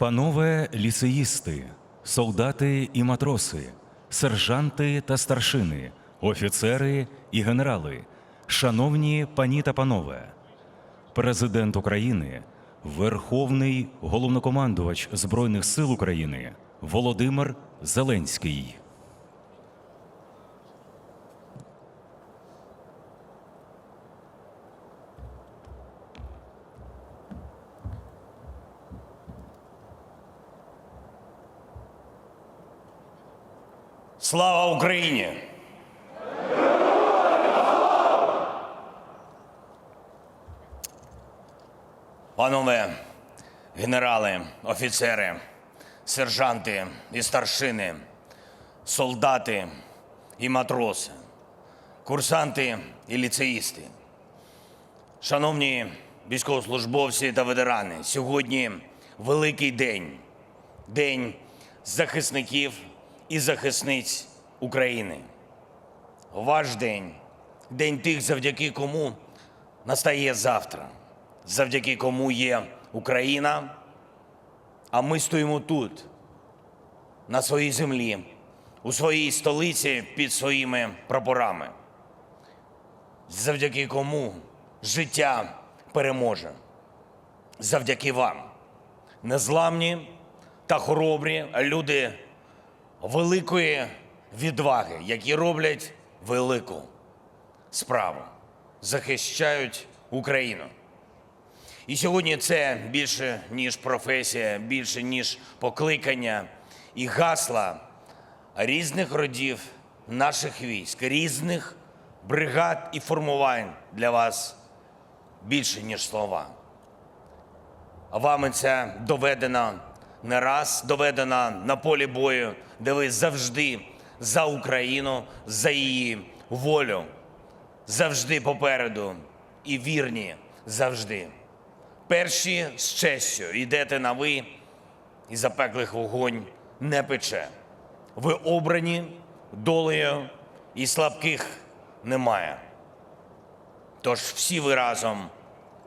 Панове ліцеїсти, солдати і матроси, сержанти та старшини, офіцери і генерали, шановні пані та панове, Президент України, Верховний головнокомандувач Збройних сил України Володимир Зеленський. Слава Україні! Панове генерали, офіцери, сержанти і старшини, солдати і матроси, курсанти і ліцеїсти, шановні військовослужбовці та ветерани, сьогодні великий день, день захисників і захисниць України. Ваш день, день тих, завдяки кому настає завтра, завдяки кому є Україна. А ми стоїмо тут, на своїй землі, у своїй столиці під своїми прапорами. Завдяки кому життя переможе. Завдяки вам. Незламні та хоробрі люди великої відваги, які роблять велику справу, захищають Україну. І сьогодні це більше ніж професія, більше ніж покликання і гасла різних родів наших військ, різних бригад і формувань для вас більше ніж слова. А вами це доведено не раз, доведено на полі бою, де ви завжди за Україну, за її волю, завжди попереду і вірні завжди. Перші з честю йдете на ви, і запеклих вогонь не пече. Ви обрані долею, і слабких немає. Тож всі ви разом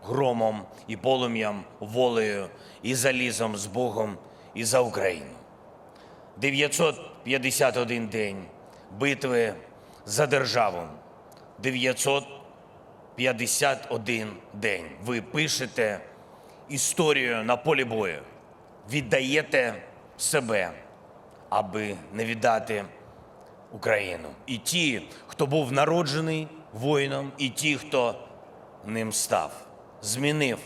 громом і полум'ям, волею і залізом з Богом і за Україну. 951 день битви за державу. 951 день. Ви пишете історію на полі бою, віддаєте себе, аби не віддати Україну. І ті, хто був народжений воїном, і ті, хто ним став, змінив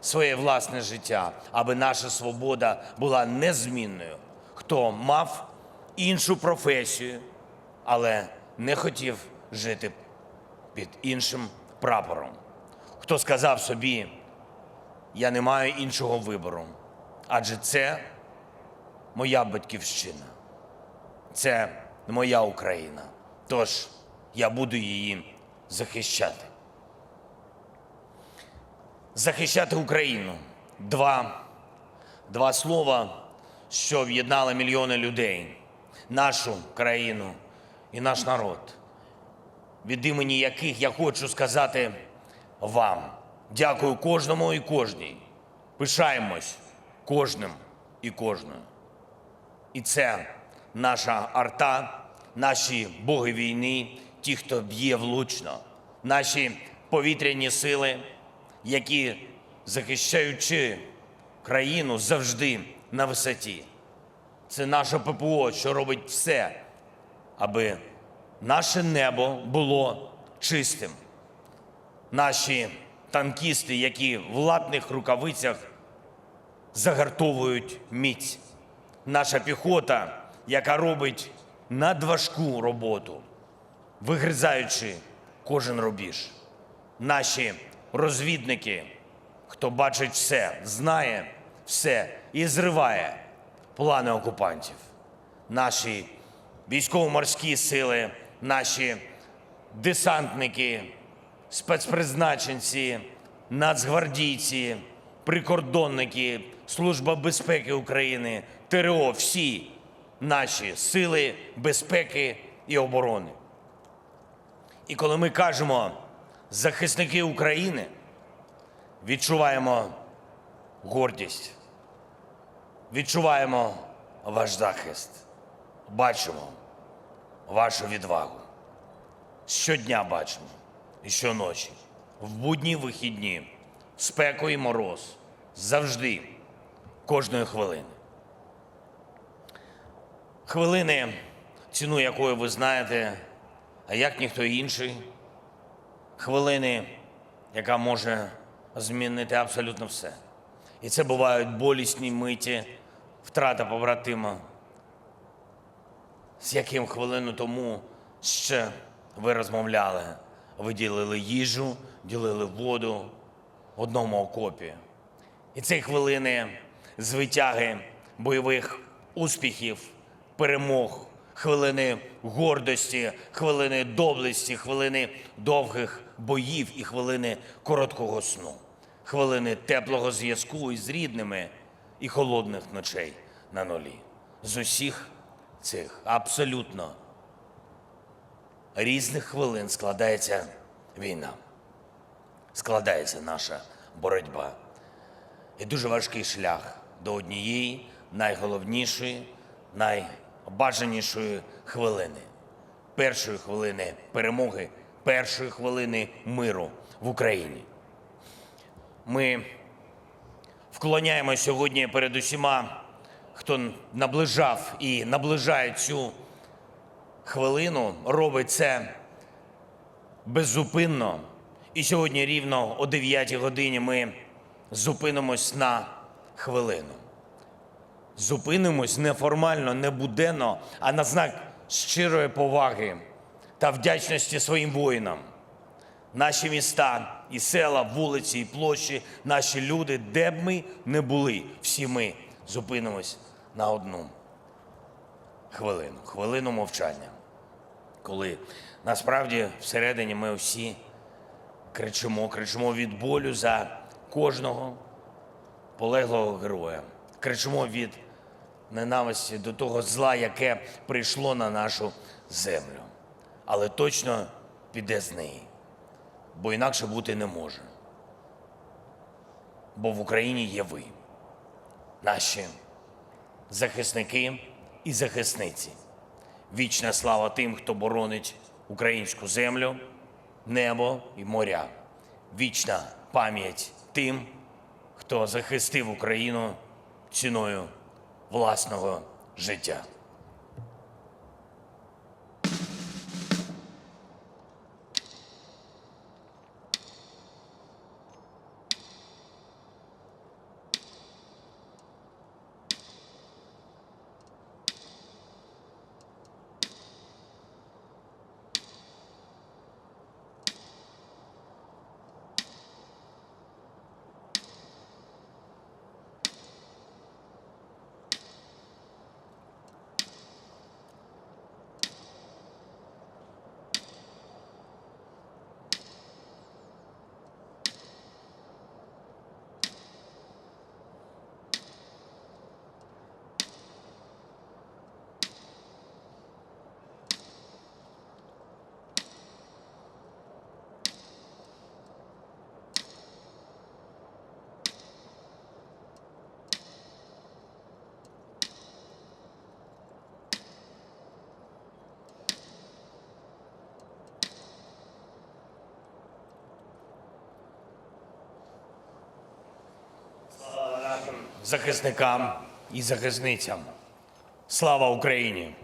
своє власне життя, аби наша свобода була незмінною. Хто мав іншу професію, але не хотів жити під іншим прапором. Хто сказав собі, я не маю іншого вибору, адже це моя батьківщина, це моя Україна. Тож я буду її захищати. Захищати Україну. Два, два слова, що об'єднали мільйони людей, нашу країну і наш народ, від імені яких я хочу сказати вам. Дякую кожному і кожній. Пишаємось кожним і кожною. І це наша арта, наші боги війни, ті, хто б'є влучно, наші повітряні сили, які, захищаючи країну, завжди на висоті. Це наше ППО, що робить все, аби наше небо було чистим. Наші танкісти, які в латних рукавицях загартовують міць. Наша піхота, яка робить надважку роботу, вигризаючи кожен рубіж. Наші розвідники, хто бачить все, знає все і зриває плани окупантів. Наші військово-морські сили, наші десантники, спецпризначенці, нацгвардійці, прикордонники, Служба безпеки України, ТРО, всі наші сили безпеки і оборони. І коли ми кажемо захисники України, відчуваємо гордість. Відчуваємо ваш захист, бачимо вашу відвагу. Щодня бачимо і щоночі, в будні вихідні, спеку і мороз, завжди, кожної хвилини. Хвилини, ціну якої ви знаєте, а як ніхто інший. Хвилини, яка може змінити абсолютно все. І це бувають болісні миті, втрата побратима, з яким хвилину тому ще ви розмовляли. Ви ділили їжу, ділили воду в одному окопі. І ці хвилини звитяги бойових успіхів, перемог, хвилини гордості, хвилини доблесті, хвилини довгих боїв і хвилини короткого сну, хвилини теплого зв'язку із рідними і холодних ночей на нулі. З усіх цих абсолютно різних хвилин складається війна, складається наша боротьба. І дуже важкий шлях до однієї найголовнішої, найбажанішої хвилини. Першої хвилини перемоги, першої хвилини миру в Україні. Ми вклоняємо сьогодні перед усіма, хто наближав і наближає цю хвилину, робить це беззупинно. І сьогодні рівно о 9 годині ми зупинимось на хвилину. Зупинимось неформально, не буденно, а на знак щирої поваги та вдячності своїм воїнам. Наші міста і села, вулиці і площі, наші люди, де б ми не були, всі ми зупинимось на одну хвилину, хвилину мовчання. Коли насправді всередині ми всі кричимо, кричимо від болю за кожного полеглого героя. Кричимо від ненависті до того зла, яке прийшло на нашу землю. Але точно піде з неї, бо інакше бути не може. Бо в Україні є ви, наші захисники і захисниці. Вічна слава тим, хто боронить українську землю, небо і моря. Вічна пам'ять тим, хто захистив Україну ціною власного життя. Захисникам і захисницям. Слава Україні!